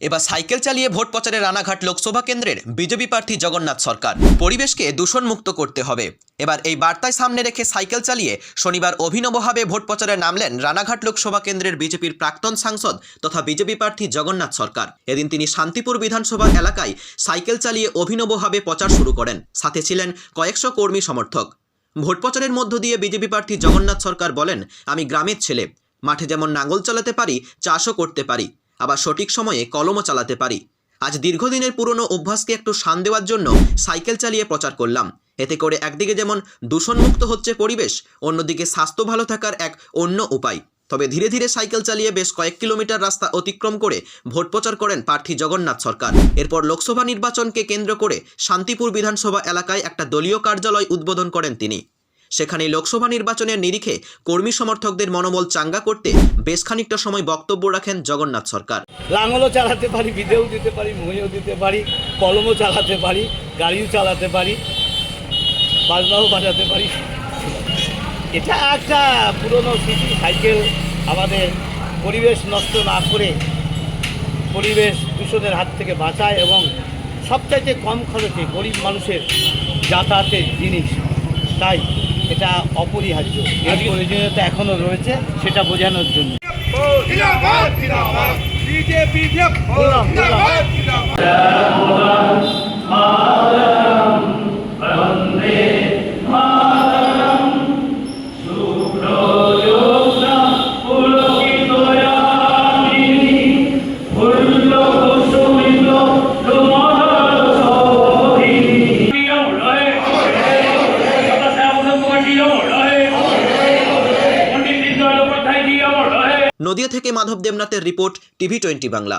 এবার সাইকেল চালিয়ে ভোট প্রচারে রানাঘাট লোকসভা কেন্দ্রের বিজেপি প্রার্থী জগন্নাথ সরকার। পরিবেশকে দূষণমুক্ত করতে হবে। এবার এই বার্তায় সামনে রেখে সাইকেল চালিয়ে শনিবার অভিনবভাবে ভোট প্রচারে নামলেন রানাঘাট লোকসভা কেন্দ্রের বিজেপির প্রাক্তন সাংসদ তথা বিজেপি প্রার্থী জগন্নাথ সরকার। এদিন তিনি শান্তিপুর বিধানসভা এলাকায় সাইকেল চালিয়ে অভিনবভাবে প্রচার শুরু করেন। সাথে ছিলেন কয়েকশো কর্মী সমর্থক। ভোট প্রচারের মধ্য দিয়ে বিজেপি প্রার্থী জগন্নাথ সরকার বলেন, আমি গ্রামের ছেলে। মাঠে যেমন নাঙ্গল চালাতে পারি, চাষও করতে পারি। আবার সঠিক সময়ে কলমও চালাতে পারি। আজ দীর্ঘদিনের পুরনো অভ্যাসকে একটু শান দেওয়ার জন্য সাইকেল চালিয়ে প্রচার করলাম। এতে করে একদিকে যেমন দূষণমুক্ত হচ্ছে পরিবেশ, অন্যদিকে স্বাস্থ্য ভালো থাকার এক অন্য উপায়। তবে ধীরে ধীরে সাইকেল চালিয়ে বেশ কয়েক কিলোমিটার রাস্তা অতিক্রম করে ভোট প্রচার করেন প্রার্থী জগন্নাথ সরকার। এরপর লোকসভা নির্বাচনকে কেন্দ্র করে শান্তিপুর বিধানসভা এলাকায় একটা দলীয় কার্যালয় উদ্বোধন করেন তিনি। সেখানে লোকসভা নির্বাচনের নিরিখে কর্মী সমর্থকদের মনোবল চাঙ্গা করতে বেশ খানিকটা সময় বক্তব্য রাখেন জগন্নাথ সরকার। লাঙলও চালাতে পারি, বিদেও দিতে পারি মহিও দিতে পারি, কলমও চালাতে পারি, গাড়িও চালাতে পারি, বাজনাও বাজাতে পারি। এটা একটা পুরনো স্মৃতি, সাইকেল আমাদের পরিবেশ নষ্ট না করে পরিবেশ দূষণের হাত থেকে বাঁচায় এবং সবচাইতে কম খরচে গরিব মানুষের যাতায়াতের জিনিস। তাই এটা অপরিহার্য। এর প্রয়োজনীয়তা এখনও রয়েছে সেটা বোঝানোর জন্য। বিজেপি নদিয়া থেকে Madhab দেবনাথের report TV twenty Bangla.